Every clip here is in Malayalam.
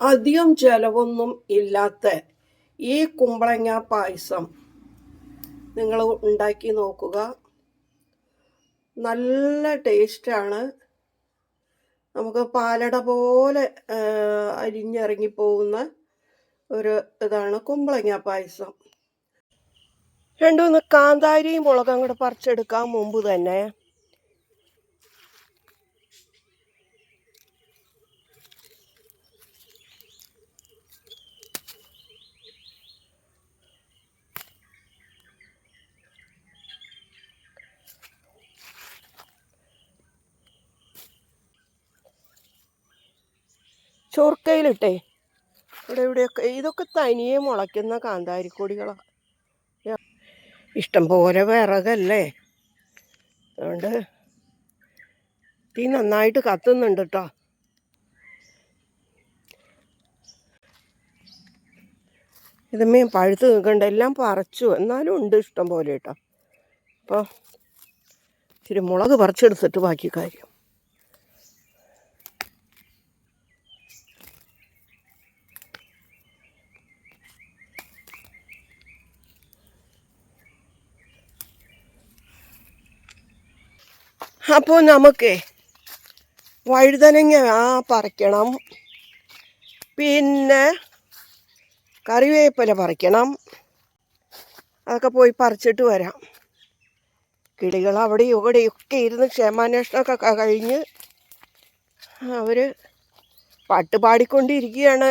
അധികം ചിലവൊന്നും ഇല്ലാത്ത ഈ കുമ്പളങ്ങ പായസം നിങ്ങൾ ഉണ്ടാക്കി നോക്കുക. നല്ല ടേസ്റ്റാണ്. നമുക്ക് പാലട പോലെ അരിഞ്ഞിറങ്ങിപ്പോകുന്ന അരിഞ്ഞിറങ്ങി പോകുന്ന ഒരു ഇതാണ് കുമ്പളങ്ങ പായസം. രണ്ടുമൂന്ന് കാന്താരിയും മുളകും കൂടെ പറിച്ചെടുക്കാൻ മുമ്പ് തന്നെ ചൊർക്കയിലിട്ടേ. ഇവിടെ ഇവിടെയൊക്കെ ഇതൊക്കെ തനിയെ മുളയ്ക്കുന്ന കാന്താരിക്കൊടികളാണ് ഇഷ്ടം പോലെ വിറകല്ലേ? അതുകൊണ്ട് തീ നന്നായിട്ട് കത്തുന്നുണ്ട് കേട്ടോ ഇതുമേ പഴുത്ത് നിൽക്കണ്ട എല്ലാം പറിച്ചു. എന്നാലും ഉണ്ട് ഇഷ്ടം പോലെ കേട്ടോ അപ്പോൾ ഇച്ചിരി മുളക് പറിച്ചെടുത്തിട്ട് ബാക്കി കാര്യം അപ്പോൾ നമുക്ക് വഴുതനങ്ങ ആ പറിക്കണം. പിന്നെ കറിവേപ്പില പറിക്കണം. അതൊക്കെ പോയി പറിച്ചിട്ട് വരാം. കിളികൾ അവിടെയും ഇവിടെയൊക്കെ ഇരുന്ന് ക്ഷേമാന്വേഷണമൊക്കെ കഴിഞ്ഞ് അവർ പാട്ട് പാടിക്കൊണ്ടിരിക്കുകയാണ്.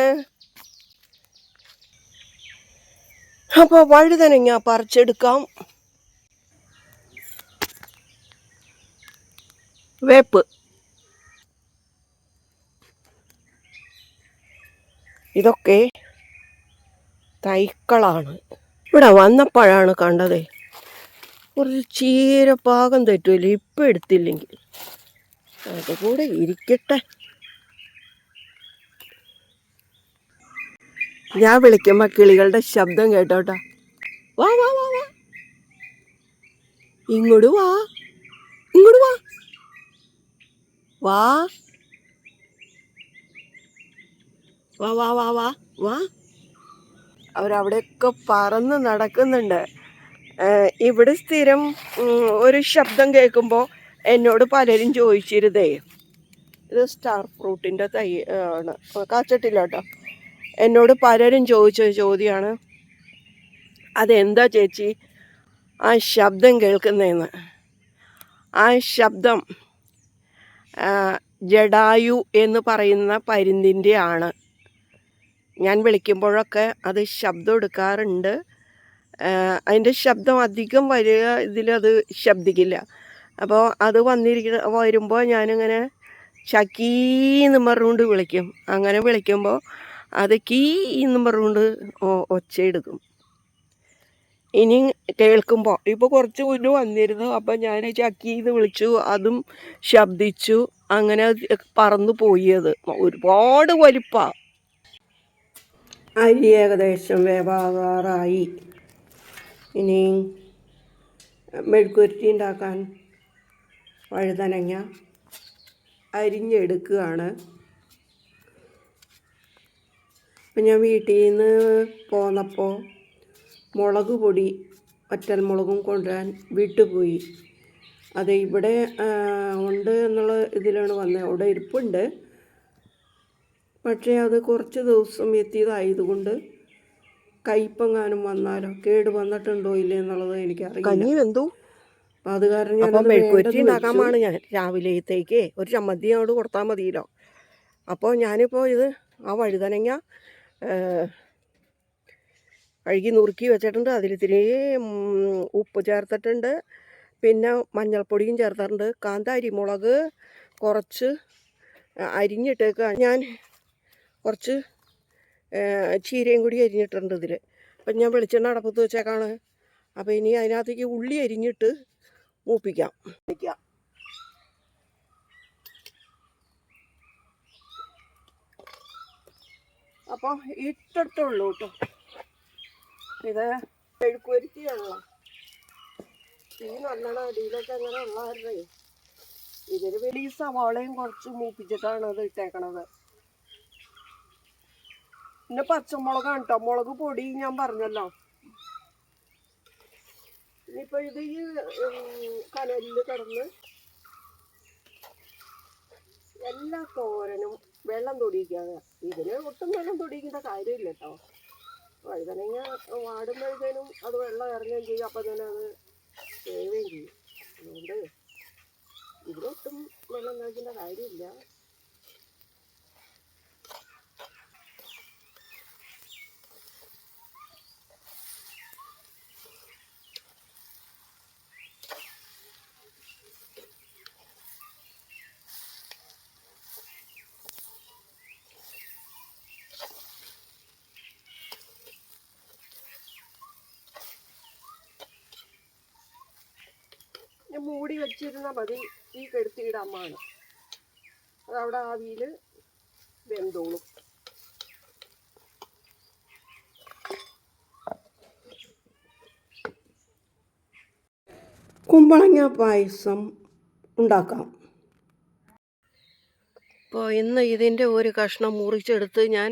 അപ്പോൾ വഴുതനങ്ങ പറിച്ചെടുക്കാം. വേപ്പ്. ഇതൊക്കെ തൈക്കളാണ്. ഇവിടെ വന്നപ്പോഴാണ് കണ്ടത്. കുറച്ച് ചീര പാകം തെറ്റുമല്ലോ ഇപ്പം എടുത്തില്ലെങ്കിൽ. അതുകൂടെ ഇരിക്കട്ടെ. ഞാൻ വിളിക്കുമ്പോൾ കിളികളുടെ ശബ്ദം കേട്ടോട്ടാ. വാ വാ വാ വാ. ഇങ്ങോട്ട് വാ. ഇങ്ങോട്ട് വാ. വാ. വാ വാ വാ വാ വാ. അവരവിടെയൊക്കെ പറന്ന് നടക്കുന്നുണ്ട്. ഇവിടെ സ്ഥിരം ഒരു ശബ്ദം കേൾക്കുമ്പോൾ എന്നോട് പലരും ചോദിച്ചിരുതേ ഇത് സ്റ്റാർ ഫ്രൂട്ടിന്റെ തൈ ആണ്. കാച്ചിട്ടില്ല കേട്ടോ. എന്നോട് പലരും ചോദിച്ച ചോദ്യമാണ് അതെന്താ ചേച്ചി? ആ ശബ്ദം കേൾക്കുന്നതെന്ന് ആ ശബ്ദം ജഡായു എന്ന് പറയുന്ന പരുന്തിന്റെ ആണ്. ഞാൻ വിളിക്കുമ്പോഴൊക്കെ അത് ശബ്ദം എടുക്കാറുണ്ട്. അതിന്റെ ശബ്ദം അധികം വരിക ഇതിലത് ശബ്ദിക്കില്ല. അപ്പോൾ അത് വന്നിരിക്കുന്ന വരുമ്പോൾ ഞാനിങ്ങനെ ചക്കീന്ന് പറഞ്ഞുകൊണ്ട് വിളിക്കും. അങ്ങനെ വിളിക്കുമ്പോൾ അത് കീ എന്നും പറഞ്ഞുകൊണ്ട് ഒച്ചയെടുക്കും. ഇനി കേൾക്കുമ്പോൾ ഇപ്പോൾ കുറച്ച് മുന്നേ വന്നിരുന്നു. അപ്പം ഞാൻ ചക്കീന്ന് വിളിച്ചു. അതും ശബ്ദിച്ചു. അങ്ങനെ പറന്നു പോയത്. ഒരുപാട് വലിപ്പമാണ് അരി ഏകദേശം വേവാകാറായി ഇനി മെഴുക്കുരുത്തി ഉണ്ടാക്കാൻ വഴുതനങ്ങ അരിഞ്ഞെടുക്കുകയാണ്. അപ്പം ഞാൻ വീട്ടിൽ നിന്ന് പോന്നപ്പോൾ മുളക് പൊടി വറ്റൽമുളകും കൊണ്ടുവരാൻ വിട്ടുപോയി. അത് ഇവിടെ ഉണ്ട് എന്നുള്ള ഇതിലാണ് വന്നത്. അവിടെ ഇരിപ്പുണ്ട്. പക്ഷേ അത് കുറച്ച് ദിവസം എത്തിയതായതുകൊണ്ട് കയ്പെങ്ങാനും വന്നാലോ? കേട് വന്നിട്ടുണ്ടോ ഇല്ല എന്നുള്ളത് എനിക്ക് കഞ്ഞി വെന്തു? അപ്പം അത് കാരണം ഞാൻ വേണ്ടെന്ന് ഉണ്ടാക്കാമാണ് ഞാൻ. രാവിലെത്തേക്ക് ഒരു ചമ്മന്തി അങ്ങോട്ട് കൊടുത്താൽ മതിയല്ലോ. അപ്പോൾ ഞാനിപ്പോൾ ഇത് ആ വഴുതനങ്ങ കഴുകി നുറുക്കി വെച്ചിട്ടുണ്ട്. ഉം, ഉപ്പ് ചേർത്തിട്ടുണ്ട്. പിന്നെ മഞ്ഞൾപ്പൊടിയും ചേർത്തിട്ടുണ്ട്. കാന്താരി മുളക് കുറച്ച് അരിഞ്ഞിട്ടേക്ക് ഞാൻ കുറച്ച് ചീരയും കൂടി അരിഞ്ഞിട്ടുണ്ട് ഇതിൽ അപ്പം ഞാൻ വെളിച്ചെണ്ണ അടപ്പത്ത് വെച്ചേക്കാണ്. അപ്പോൾ ഇനി അതിനകത്തേക്ക് ഉള്ളി അരിഞ്ഞിട്ട് മൂപ്പിക്കാം. വയ്ക്കാം അപ്പോൾ ഇട്ടിട്ടുള്ളൂ കേട്ടോ ഇത് മെഴുക്കുവരുത്തിയാണല്ലോ ഈ നല്ലോണം അടിയിലൊക്കെ അങ്ങനെ ഉള്ളവരുടെ ഇതിന് വലിയ സവാളയും കുറച്ച് മൂപ്പിച്ചിട്ടാണ് അത് ഇട്ടേക്കണത്. പിന്നെ പച്ചമുളകാണ് കേട്ടോ മുളക് പൊടി ഞാൻ പറഞ്ഞല്ലോ. ഇനിയിപ്പോ ഇത് ഈ ഉം, കനലിൽ കിടന്ന് എല്ലാ തോരനും വെള്ളം തൊടിയിക്കാതെ. ഇതിന് ഒട്ടും വെള്ളം തൊടിയിക്കേണ്ട കാര്യമില്ല കേട്ടോ വഴുതനങ്ങ വാടുമ്പോഴത്തേനും അത് വെള്ളം ഇറങ്ങുകയും ചെയ്യും. അപ്പം തന്നെ അത് വേവുകയും ചെയ്യും. അതുകൊണ്ട് ഇതിനൊട്ടും വെള്ളം കഴിക്കേണ്ട കാര്യമില്ല. മൂടി വെച്ചിരുന്ന മതി ഈ കെടുത്തിയുടെ അമ്മാണ്. അതവിടെ ആവിയിൽ വെന്തോളും. കുമ്പളങ്ങ പായസം ഉണ്ടാക്കാം. അപ്പോൾ ഇന്ന് ഇതിന്റെ ഒരു കഷ്ണം മുറിച്ചെടുത്ത് ഞാൻ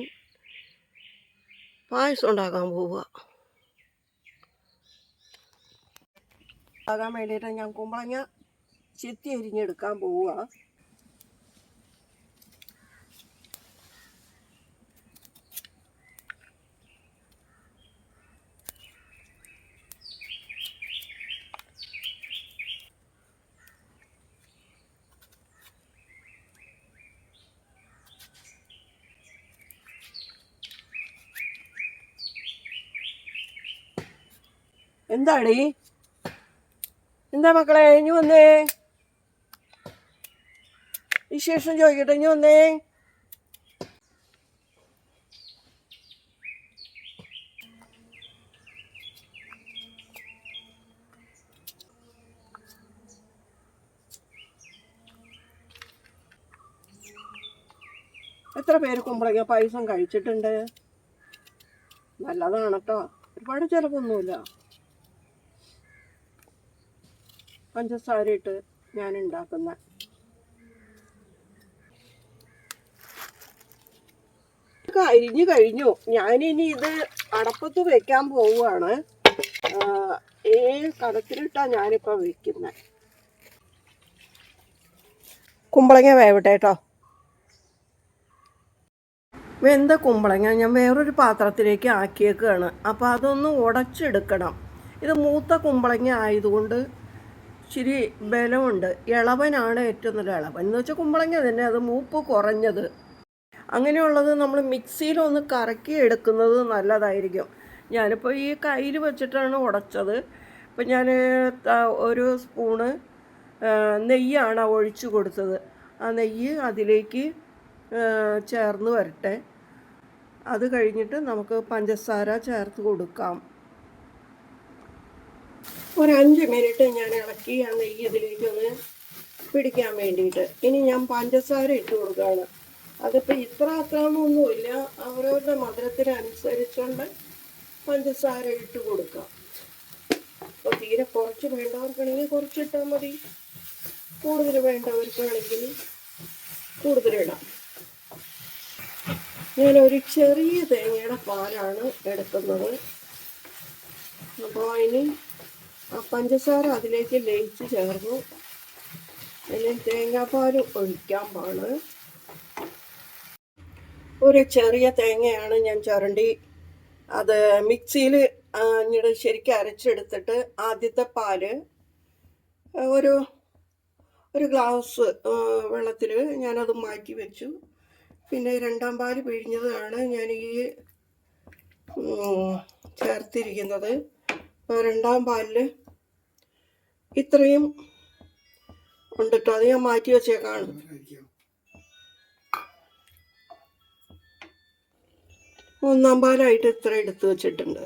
പായസം ഉണ്ടാക്കാൻ പോവുക. ആകാൻ വേണ്ടിയിട്ട് ഞാൻ കുമ്പളങ്ങ ചെത്തി അരിഞ്ഞെടുക്കാൻ പോവുക. എന്താടി? എന്താ മക്കളെ ഇനി വന്നേ? വിശേഷം ചോദിക്കട്ടെ ഇനി വന്നേ? എത്ര പേര് കുമ്പളങ്ങ പായസം കഴിച്ചിട്ടുണ്ട്? നല്ലതാണ് കേട്ടോ ഒരുപാട് ചിലവൊന്നുമില്ല. പഞ്ചസാര ഇട്ട് ഞാൻ ഉണ്ടാക്കുന്ന അരിഞ്ഞു കഴിഞ്ഞു. ഞാനിനി ഇത് അടപ്പത്ത് വെക്കാൻ പോവുകയാണ്. ഏ ഈ കടത്തിലിട്ടാ ഞാനിപ്പോൾ വെക്കുന്നത് കുമ്പളങ്ങ വേവട്ടെ കേട്ടോ വെന്ത കുമ്പളങ്ങ ഞാൻ വേറൊരു പാത്രത്തിലേക്ക് ആക്കിയേക്കാണ്. അപ്പോൾ അതൊന്ന് ഉടച്ചെടുക്കണം. ഇത് മൂത്ത കുമ്പളങ്ങ ആയതുകൊണ്ട് ഇച്ചിരി ബലമുണ്ട്. ഇളവനാണ് ഏറ്റവും നല്ല ഇളവൻ. എന്ന് വെച്ചാൽ കുമ്പളങ്ങ തന്നെ അത് മൂപ്പ് കുറഞ്ഞത്. അങ്ങനെയുള്ളത് നമ്മൾ മിക്സിയിലൊന്ന് കറക്കി എടുക്കുന്നത് നല്ലതായിരിക്കും. ഞാനിപ്പോൾ ഈ കയ്യിൽ വെച്ചിട്ടാണ് ഉടച്ചത്. ഇപ്പം ഞാൻ ഒരു സ്പൂണ് നെയ്യാണ് ഒഴിച്ചു കൊടുത്തത്. ആ നെയ്യ് അതിലേക്ക് ചേർന്ന് വരട്ടെ. അത് കഴിഞ്ഞിട്ട് നമുക്ക് പഞ്ചസാര ചേർത്ത് കൊടുക്കാം. ഒരു അഞ്ച് മിനിറ്റ് ഞാൻ ഇളക്കി ആ നെയ്യ് ഇതിലേക്ക് ഒന്ന് പിടിക്കാൻ വേണ്ടിയിട്ട്. ഇനി ഞാൻ പഞ്ചസാര ഇട്ട് കൊടുക്കുകയാണ്. അതിപ്പോൾ ഇത്ര അത്രമൊന്നുമില്ല അവരവരുടെ മധുരത്തിനനുസരിച്ചുകൊണ്ട് പഞ്ചസാര ഇട്ട് കൊടുക്കുക അപ്പോൾ തീരെ കുറച്ച് വേണ്ടവർക്കാണെങ്കിൽ കുറച്ചിട്ടാൽ മതി. കൂടുതൽ വേണ്ടവർക്കാണെങ്കിൽ കൂടുതലിടാം. ഞാൻ ഒരു ചെറിയ തേങ്ങയുടെ പാലാണ് എടുക്കുന്നത്. അപ്പോൾ അതിന് ആ പഞ്ചസാര അതിലേക്ക് ലയിച്ച് ചേർന്നു. അതിൽ തേങ്ങാപ്പാൽ ഒഴിക്കാൻ പാണ് ഒരു ചെറിയ തേങ്ങയാണ് ഞാൻ ചുരണ്ടി. അത് മിക്സിയിൽ ഇങ്ങോട്ട് ശരിക്കും അരച്ചെടുത്തിട്ട് ആദ്യത്തെ പാൽ ഒരു ഒരു ഗ്ലാസ് വെള്ളത്തിൽ ഞാനത് മാറ്റി വെച്ചു. പിന്നെ രണ്ടാം പാൽ പിഴിഞ്ഞതാണ് ഞാൻ ഈ ചേർത്തിരിക്കുന്നത്. രണ്ടാം പാലിൽ ഇത്രയും ഉണ്ട് കേട്ടോ അത് ഞാൻ മാറ്റി വെച്ചേക്കാണ്. ഒന്നാം പാലായിട്ട് ഇത്ര എടുത്തു വെച്ചിട്ടുണ്ട്.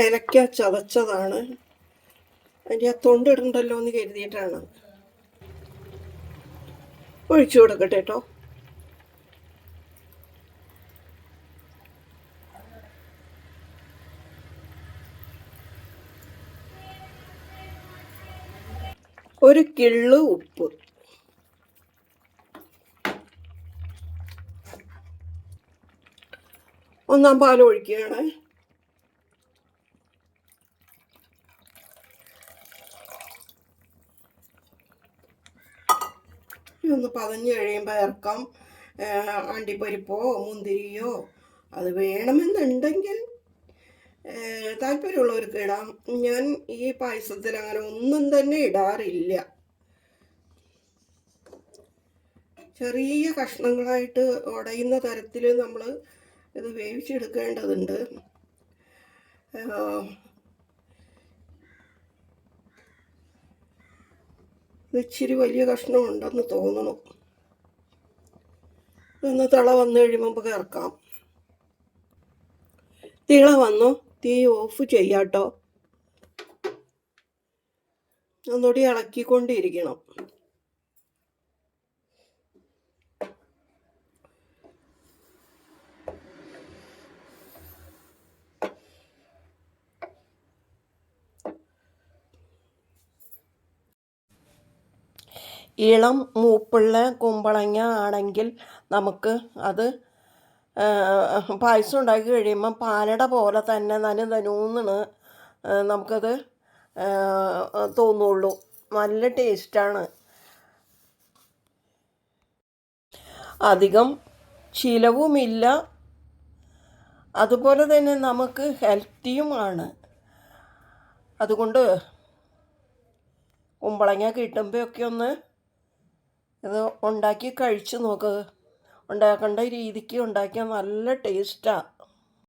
ഏലക്ക ചതച്ചതാണ്. അതിന്റെ ആ തൊണ്ടിടണ്ടല്ലോ എന്ന് കരുതിയിട്ടാണ്. ഒഴിച്ചു കൊടുക്കട്ടെ കേട്ടോ ഒരു കിള്ളു ഉപ്പ്. ഒന്നാം പാൽ ഒഴിക്കുകയാണ്. ഒന്ന് പതഞ്ഞ് കഴിയുമ്പോൾ ഇറക്കാം അണ്ടിപ്പരിപ്പോ മുന്തിരിയോ അത് വേണമെന്നുണ്ടെങ്കിൽ താല്പര്യമുള്ളവർക്ക് ഇടാം. ഞാൻ ഈ പായസത്തിൽ അങ്ങനെ ഒന്നും തന്നെ ഇടാറില്ല. ചെറിയ കഷ്ണങ്ങളായിട്ട് ഉടയുന്ന തരത്തിൽ നമ്മൾ ഇത് വേവിച്ചെടുക്കേണ്ടതുണ്ട്. ഇച്ചിരി വലിയ കഷ്ണം ഉണ്ടെന്ന് തോന്നുന്നു ഒന്ന് തള വന്നു കഴിയുമ്പോൾ ഇറക്കാം തിള വന്നു. തീ ഓഫ് ചെയ്യാട്ടോ. ഒന്നുകൂടി ഇളക്കിക്കൊണ്ടിരിക്കണം. ഇളം മൂപ്പുള്ള കുമ്പളങ്ങ ആണെങ്കിൽ നമുക്ക് അത് പായസം ഉണ്ടാക്കി കഴിയുമ്പം പാലട പോലെ തന്നെ നനു തനൂന്നാണ് നമുക്കത് തോന്നുള്ളൂ. നല്ല ടേസ്റ്റാണ്. അധികം ചിലവുമില്ല. അതുപോലെ തന്നെ നമുക്ക് ഹെൽത്തിയുമാണ് അതുകൊണ്ട് കുമ്പളങ്ങ കിട്ടുമ്പോഴൊക്കെ ഒന്ന് ഇത് ഉണ്ടാക്കി കഴിച്ചു നോക്ക്. ഉണ്ടാക്കേണ്ട രീതിക്ക് ഉണ്ടാക്കിയാൽ നല്ല ടേസ്റ്റാണ്